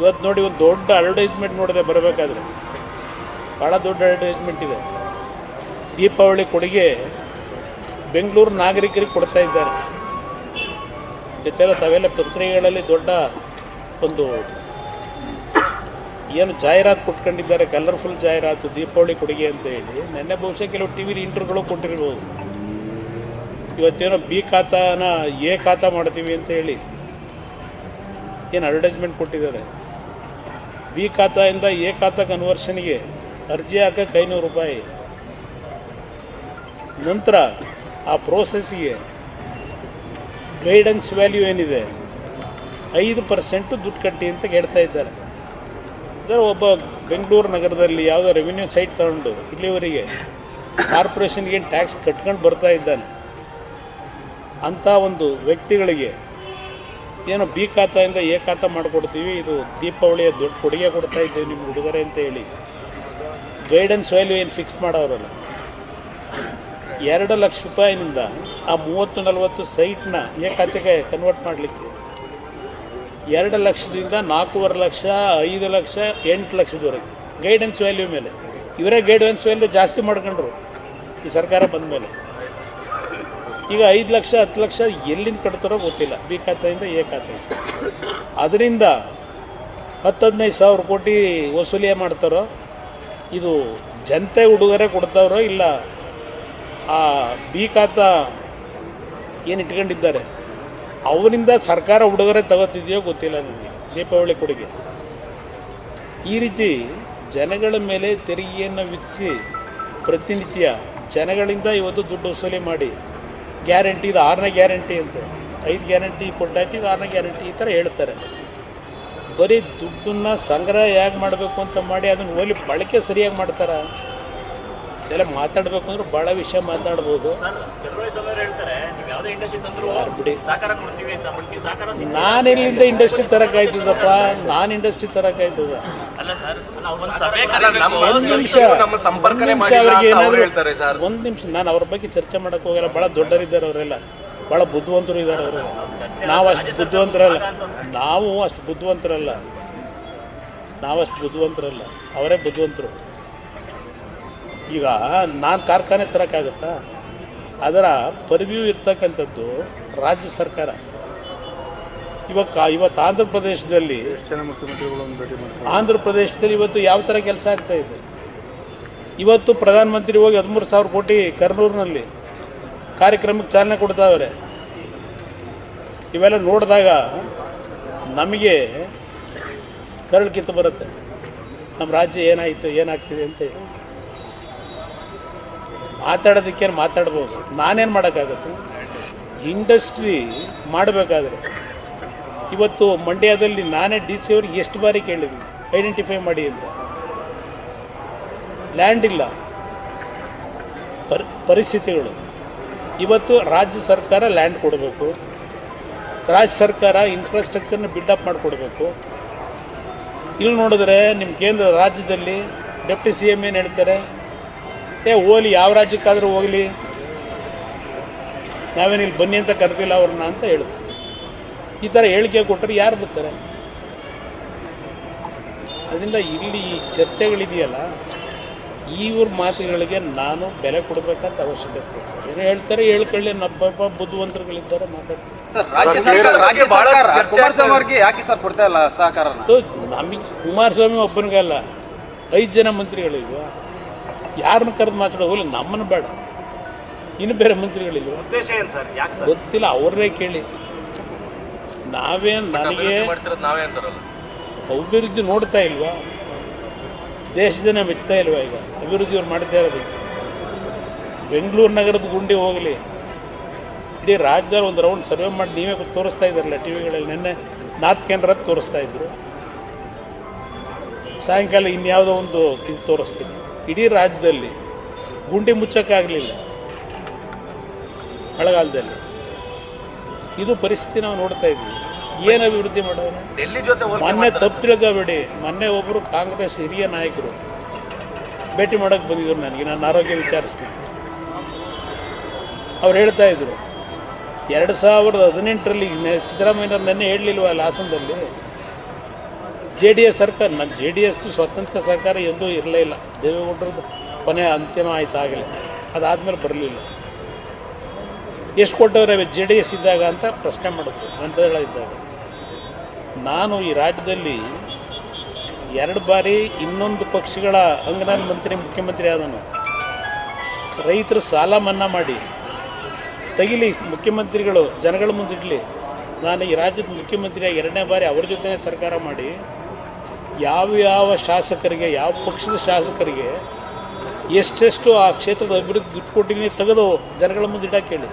ಇವತ್ತು ನೋಡಿ ಒಂದು ದೊಡ್ಡ ಅಡ್ವರ್ಟೈಸ್ಮೆಂಟ್ ನೋಡಿದೆ ಬರಬೇಕಾದ್ರೆ. ಭಾಳ ದೊಡ್ಡ ಅಡ್ವರ್ಟೈಸ್ಮೆಂಟ್ ಇದೆ. ದೀಪಾವಳಿ ಕೊಡುಗೆ ಬೆಂಗಳೂರು ನಾಗರಿಕರಿಗೆ ಕೊಡ್ತಾ ಇದ್ದಾರೆ. ಇತರ ತಾವೆಲ್ಲ ಪತ್ರಿಕೆಗಳಲ್ಲಿ ದೊಡ್ಡ ಒಂದು ಏನು ಜಾಹೀರಾತು ಕೊಟ್ಕೊಂಡಿದ್ದಾರೆ ಕಲರ್ಫುಲ್ ಜಾಹೀರಾತು, ದೀಪಾವಳಿ ಕೊಡುಗೆ ಅಂತ ಹೇಳಿ. ನೆನ್ನೆ ಬಹುಶಃ ಕೆಲವು ಟಿ ವಿ ಇಂಟರ್ವ್ಯೂಗಳು ಕೊಟ್ಟಿರ್ಬೋದು. ಇವತ್ತೇನೋ ಬಿ ಖಾತಾನ ಎ ಖಾತಾ ಮಾಡ್ತೀವಿ ಅಂತ ಹೇಳಿ ಏನು ಅಡ್ವರ್ಟೈಸ್ಮೆಂಟ್ ಕೊಟ್ಟಿದ್ದಾರೆ. ಬಿ ಖಾತಾಯಿಂದ ಎ ಖಾತಾ ಕನ್ವರ್ಷನ್ಗೆ ಅರ್ಜಿ ಹಾಕಕ್ಕೆ ಐನೂರು ರೂಪಾಯಿ. ನಂತರ ಆ ಪ್ರೋಸೆಸ್ಗೆ ಗೈಡೆನ್ಸ್ ವ್ಯಾಲ್ಯೂ ಏನಿದೆ? ಐದು ಪರ್ಸೆಂಟು ದುಡ್ಡು ಕಟ್ಟಿ ಅಂತ ಹೇಳ್ತಾ ಇದ್ದಾರೆ. ಅಂದರೆ ಒಬ್ಬ ಬೆಂಗಳೂರು ನಗರದಲ್ಲಿ ಯಾವುದೋ ರೆವಿನ್ಯೂ ಸೈಟ್ ತಗೊಂಡು ಇಲ್ಲಿವರೆಗೆ ಕಾರ್ಪೊರೇಷನ್ಗೆ ಏನು ಟ್ಯಾಕ್ಸ್ ಕಟ್ಕೊಂಡು ಬರ್ತಾ ಇದ್ದಾನೆ. ಅಂಥ ಒಂದು ವ್ಯಕ್ತಿಗಳಿಗೆ ಏನು ಬಿ ಖಾತಾಯಿಂದ ಎ ಖಾತಾ ಮಾಡಿಕೊಡ್ತೀವಿ. ಇದು ದೀಪಾವಳಿಯ ದೊಡ್ಡ ಕೊಡುಗೆ ಕೊಡ್ತಾ ಇದ್ದೀವಿ ನಿಮ್ಮ ಹುಡುಗರೆ ಅಂತ ಹೇಳಿ. ಗೈಡೆನ್ಸ್ ವ್ಯಾಲ್ಯೂ ಏನು ಫಿಕ್ಸ್ ಮಾಡೋರಲ್ಲ. ಎರಡು ಲಕ್ಷ ರೂಪಾಯಿನಿಂದ ಆ ಮೂವತ್ತು ನಲವತ್ತು ಸೈಟ್ನ ಎ ಖಾತೆಗೆ ಕನ್ವರ್ಟ್ ಮಾಡಲಿಕ್ಕೆ. ಎರಡು ಲಕ್ಷದಿಂದ ನಾಲ್ಕೂವರೆ ಲಕ್ಷ, ಐದು ಲಕ್ಷ, ಎಂಟು ಲಕ್ಷದವರೆಗೆ. ಗೈಡೆನ್ಸ್ ವ್ಯಾಲ್ಯೂ ಮೇಲೆ. ಇವರೇ ಗೈಡೆನ್ಸ್ ವ್ಯಾಲ್ಯೂ ಜಾಸ್ತಿ ಮಾಡ್ಕೊಂಡ್ರು. ಈ ಸರ್ಕಾರ ಬಂದ ಮೇಲೆ ಈಗ ಐದು ಲಕ್ಷ, ಹತ್ತು ಲಕ್ಷ ಎಲ್ಲಿಂದ ಕಟ್ತಾರೋ ಗೊತ್ತಿಲ್ಲ. ಬಿ ಖಾತೆಯಿಂದ ಎ ಖಾತೆ ಅದರಿಂದ ಹತ್ತು, ಹದಿನೈದು ಸಾವಿರ ಕೋಟಿ ವಸೂಲಿ ಮಾಡ್ತಾರೋ, ಇದು ಜನತೆ ಉಡುಗೊರೆ ಕೊಡ್ತಾವ್ರೋ ಇಲ್ಲ, ಆ ಬಿ ಖಾತ ಏನು ಇಟ್ಕೊಂಡಿದ್ದಾರೆ? ಅವರಿಂದ ಸರ್ಕಾರ ಉಡುಗೊರೆ ತಗೋತಿದೆಯೋ ಗೊತ್ತಿಲ್ಲ ನನಗೆ, ದೀಪಾವಳಿ ಕೊಡುಗೆ. ಈ ರೀತಿ ಜನಗಳ ಮೇಲೆ ತೆರಿಗೆಯನ್ನು ವಿಧಿಸಿ ಪ್ರತಿನಿತ್ಯ ಜನಗಳಿಂದ ಇವತ್ತು ದುಡ್ಡು ವಸೂಲಿ ಮಾಡಿ ಗ್ಯಾರಂಟಿ ಇದು, ಆರನೇ ಗ್ಯಾರಂಟಿ ಅಂತ. ಐದು ಗ್ಯಾರಂಟಿ ಕೊಟ್ಟಾಯ್ತು, ಇದು ಆರನೇ ಗ್ಯಾರಂಟಿ ಈ ಥರ ಹೇಳ್ತಾರೆ. ಬರೀ ದುಡ್ಡನ್ನು ಸಂಗ್ರಹ ಹೇಗೆ ಮಾಡಬೇಕು ಅಂತ ಮಾಡಿ ಅದನ್ನು ಓಲಿ ಬಳಕೆ ಸರಿಯಾಗಿ ಮಾಡ್ತಾರೆ? ಇದೆಲ್ಲ ಮಾತಾಡಬೇಕು ಅಂದ್ರೆ ಭಾಳ ವಿಷಯ ಮಾತಾಡ್ಬೋದು. ಬಿಡಿ. ನಾನು ಇಲ್ಲಿಂದ ಇಂಡಸ್ಟ್ರಿ ತರಕಾಯ್ತದಪ್ಪ ನಾನು ಇಂಡಸ್ಟ್ರಿ ತರಕಾಯ್ತದ ನಮ್ಮ ಸಂಪರ್ಕನೇ ಒಂದ್ ನಿಮಿಷ ಅವ್ರಿಗೆ ಅಂತ ಹೇಳ್ತಾರೆ ಸರ್. ಒಂದು ನಿಮಿಷ ನಾನು ಅವ್ರ ಬಗ್ಗೆ ಚರ್ಚೆ ಮಾಡಕ್ಕೆ ಹೋಗಿಲ್ಲ ಭಾಳ ದೊಡ್ಡರಿದ್ದಾರೆ ಅವರೆಲ್ಲ. ಭಾಳ ಬುದ್ಧಿವಂತರು ಇದ್ದಾರೆ ಅವರು. ನಾವು ಅಷ್ಟು ಬುದ್ಧಿವಂತರಲ್ಲ. ನಾವು ಅಷ್ಟು ಬುದ್ಧಿವಂತರಲ್ಲ. ನಾವಷ್ಟು ಬುದ್ಧಿವಂತರಲ್ಲ. ಅವರೇ ಬುದ್ಧಿವಂತರು. ಈಗ ನಾನು ಕಾರ್ಖಾನೆ ತರೋಕ್ಕಾಗತ್ತಾ ಅದರ ಪರಿವ್ಯೂ ಇರ್ತಕ್ಕಂಥದ್ದು ರಾಜ್ಯ ಸರ್ಕಾರ. ಇವಾಗ ಇವತ್ತು ಆಂಧ್ರ ಪ್ರದೇಶದಲ್ಲಿ ಜನ ಮುಖ್ಯಮಂತ್ರಿಗಳನ್ನು ಭೇಟಿ ಮಾಡ್ತಾರೆ? ಆಂಧ್ರ ಪ್ರದೇಶದಲ್ಲಿ ಇವತ್ತು ಯಾವ ಥರ ಕೆಲಸ ಆಗ್ತಾ ಇದೆ? ಇವತ್ತು ಪ್ರಧಾನಮಂತ್ರಿ ಹೋಗಿ ಹದಿಮೂರು ಸಾವಿರ ಕೋಟಿ ಕರ್ನೂರಿನಲ್ಲಿ ಕಾರ್ಯಕ್ರಮಕ್ಕೆ ಚಾಲನೆ ಕೊಡ್ತಾವ್ರೆ. ಇವೆಲ್ಲ ನೋಡಿದಾಗ ನಮಗೆ ಕರಳು ಕಿತ್ತು ಬರುತ್ತೆ. ನಮ್ಮ ರಾಜ್ಯ ಏನಾಯಿತು ಏನಾಗ್ತಿದೆ ಅಂತ ಹೇಳಿ. ಮಾತಾಡೋದಕ್ಕೇನು ಮಾತಾಡ್ಬೋದು? ನಾನೇನು ಮಾಡೋಕ್ಕಾಗತ್ತೆ? ಇಂಡಸ್ಟ್ರಿ ಮಾಡಬೇಕಾದ್ರೆ ಇವತ್ತು ಮಂಡ್ಯದಲ್ಲಿ ನಾನೇ ಡಿ ಸಿ ಅವ್ರಿಗೆ ಎಷ್ಟು ಬಾರಿ ಕೇಳಿದ್ವಿ ಐಡೆಂಟಿಫೈ ಮಾಡಿ ಅಂತ. ಲ್ಯಾಂಡ್ ಇಲ್ಲ. ಪರಿ, ಪರಿಸ್ಥಿತಿಗಳು. ಇವತ್ತು ರಾಜ್ಯ ಸರ್ಕಾರ ಲ್ಯಾಂಡ್ ಕೊಡಬೇಕು. ರಾಜ್ಯ ಸರ್ಕಾರ ಇನ್ಫ್ರಾಸ್ಟ್ರಕ್ಚರ್ನ ಬಿಲ್ಡಪ್ ಮಾಡಿಕೊಡ್ಬೇಕು. ಇಲ್ಲಿ ನೋಡಿದ್ರೆ ನಿಮ್ಮ ಕೇಂದ್ರ ರಾಜ್ಯದಲ್ಲಿ ಡೆಪ್ಟಿ ಸಿ ಎಂ ಏನು ಹೇಳ್ತಾರೆ? ಏ, ಹೋಗ್ಲಿ, ಯಾವ ರಾಜ್ಯಕ್ಕಾದರೂ ಹೋಗಲಿ. ನಾವೇನು ಇಲ್ಲಿ ಬನ್ನಿ ಅಂತ ಕರೆದಿಲ್ಲ ಅವ್ರನ್ನ ಅಂತ ಹೇಳ್ತಾರೆ. ಈ ಥರ ಹೇಳಿಕೆ ಕೊಟ್ಟರೆ ಯಾರು ಬರ್ತಾರೆ? ಅದರಿಂದ ಇಲ್ಲಿ ಈ ಚರ್ಚೆಗಳಿದೆಯಲ್ಲ ಇವ್ರ ಮಾತುಗಳಿಗೆ ನಾನು ಬೆಲೆ ಕೊಡಬೇಕಂತ ಅವಶ್ಯಕತೆ ಏನು ಏನೋ ಹೇಳ್ತಾರೆ ಹೇಳ್ಕೊಳ್ಳಿ ನಬ್ಬ ಬುದ್ಧಿವಂತರುಗಳಿದ್ದಾರೆ ಮಾತಾಡ್ತಾರೆ ಸರ್ ರಾಜ್ಯ ಸರ್ಕಾರ ರಾಜ್ಯ ಬಹಳ ಸರ್ಕಾರ ಚರ್ಚೆ ಯಾಕೆ ಸರ್ ಕೊಡ್ತಾ ಇಲ್ಲ ಸಹಕಾರನ? ಮತ್ತು ನಮಗೆ ಕುಮಾರಸ್ವಾಮಿ ಒಬ್ಬನಿಗಲ್ಲ ಐದು ಜನ ಮಂತ್ರಿಗಳಿಲ್ವಾ? ಯಾರನ್ನ ಕರೆದು ಮಾತಾಡೋ ಹೋಗಲಿ ನಮ್ಮನ್ನು ಬೇಡ. ಇನ್ನು ಬೇರೆ ಮಂತ್ರಿಗಳಿಲ್ವಾ? ಉದ್ದೇಶ ಏನು ಸರ್? ಯಾಕೆ ಸರ್? ಗೊತ್ತಿಲ್ಲ ಅವ್ರನ್ನೇ ಕೇಳಿ. ನಾವೇನು ನನಗೆ ಮಾಡ್ತಿರೋದು ನಾವೇ ಅಂತಾರಲ್ಲ. ಅಭಿವೃದ್ಧಿ ನೋಡ್ತಾ ಇಲ್ವಾ? ದೇಶ ಬಿತ್ತಾ ಮೆಚ್ತಾ ಇಲ್ವಾ ಈಗ? ಅಭಿವೃದ್ಧಿ ಅವ್ರು ಮಾಡ್ತಾ ಇರೋದಕ್ಕೆ ಬೆಂಗಳೂರು ನಗರದ ಗುಂಡಿ ಹೋಗಲಿ. ಇಡೀ ರಾಜ್ಯದಲ್ಲಿ ಒಂದು ರೌಂಡ್ ಸರ್ವೆ ಮಾಡಿ ನೀವೇ ತೋರಿಸ್ತಾ ಇದ್ದಾರಲ್ಲ ಟಿ ವಿಗಳಲ್ಲಿ ನಿನ್ನೆ ನಾರ್ತ್ ಕೇಂದ್ರ ತೋರಿಸ್ತಾ ಇದ್ದರು ಸಾಯಂಕಾಲ ಇನ್ಯಾವುದೋ ಒಂದು ಇದು ತೋರಿಸ್ತೀನಿ. ಇಡೀ ರಾಜ್ಯದಲ್ಲಿ ಗುಂಡಿ ಮುಚ್ಚೋಕ್ಕಾಗಲಿಲ್ಲ ಮಳೆಗಾಲದಲ್ಲಿ. ಇದು ಪರಿಸ್ಥಿತಿ ನಾವು ನೋಡ್ತಾ ಇದ್ವಿ ಏನು ಅಭಿವೃದ್ಧಿ ಮಾಡೋಣ ಡೆಲ್ಲಿ ಜೊತೆ ಮೊನ್ನೆ ತಪ್ಪು ತಿಳ್ಕೊಬೇಡಿ. ಮೊನ್ನೆ ಒಬ್ಬರು ಕಾಂಗ್ರೆಸ್ ಹಿರಿಯ ನಾಯಕರು ಭೇಟಿ ಮಾಡೋಕ್ಕೆ ಬಂದಿದ್ರು ನನಗೆ. ನಾನು ಆರೋಗ್ಯ ವಿಚಾರಿಸ್ತೀನಿ ಅವ್ರು ಹೇಳ್ತಾ ಇದ್ರು ಎರಡು ಸಾವಿರದ ಹದಿನೆಂಟರಲ್ಲಿ ಸಿದ್ದರಾಮಯ್ಯನವ್ರು ನೆನ್ನೆ ಹೇಳಲಿಲ್ವ ಅಲ್ಲಿ ಹಾಸನದಲ್ಲಿ? ಜೆ ಡಿ ಎಸ್ ಸರ್ಕಾರ ನನ್ನ ಜೆ ಡಿ ಎಸ್ದು ಸ್ವತಂತ್ರ ಸರ್ಕಾರ ಎಂದೂ ಇರಲೇ ಇಲ್ಲ. ದೇವೇಗೌಡರದ್ದು ಕೊನೆ ಅಂತಿಮ ಆಯ್ತು ಆಗಲಿ. ಅದಾದಮೇಲೆ ಬರಲಿಲ್ಲ. ಎಷ್ಟು ಕೊಟ್ಟವ್ರೆ ಜೆ ಡಿ ಎಸ್ ಇದ್ದಾಗ ಅಂತ ಪ್ರಶ್ನೆ ಮಾಡುತ್ತೆ ಜನತಾದಳ ಇದ್ದಾಗ. ನಾನು ಈ ರಾಜ್ಯದಲ್ಲಿ ಎರಡು ಬಾರಿ ಇನ್ನೊಂದು ಪಕ್ಷಗಳ ಅಂಗನ ಮಂತ್ರಿ, ಮುಖ್ಯಮಂತ್ರಿ ಆದನು ರೈತರು ಸಾಲ ಮನ್ನಾ ಮಾಡಿ, ತಗಿಲಿ ಮುಖ್ಯಮಂತ್ರಿಗಳು, ಜನಗಳ ಮುಂದೆ ಇಡಲಿ. ನಾನು ಈ ರಾಜ್ಯದ ಮುಖ್ಯಮಂತ್ರಿಯಾಗಿ ಎರಡನೇ ಬಾರಿ ಅವ್ರ ಜೊತೆ ಸರ್ಕಾರ ಮಾಡಿ, ಯಾವ ಯಾವ ಶಾಸಕರಿಗೆ, ಯಾವ ಪಕ್ಷದ ಶಾಸಕರಿಗೆ ಎಷ್ಟೆಷ್ಟು ಆ ಕ್ಷೇತ್ರದ ಅಭಿವೃದ್ಧಿ ದುಡ್ಡು ಕೊಟ್ಟಿದ್ದೀನಿ ತೆಗೆದು ಜನಗಳ ಮುಂದೆ ಇಡಕ್ಕೆ ಹೇಳಿ.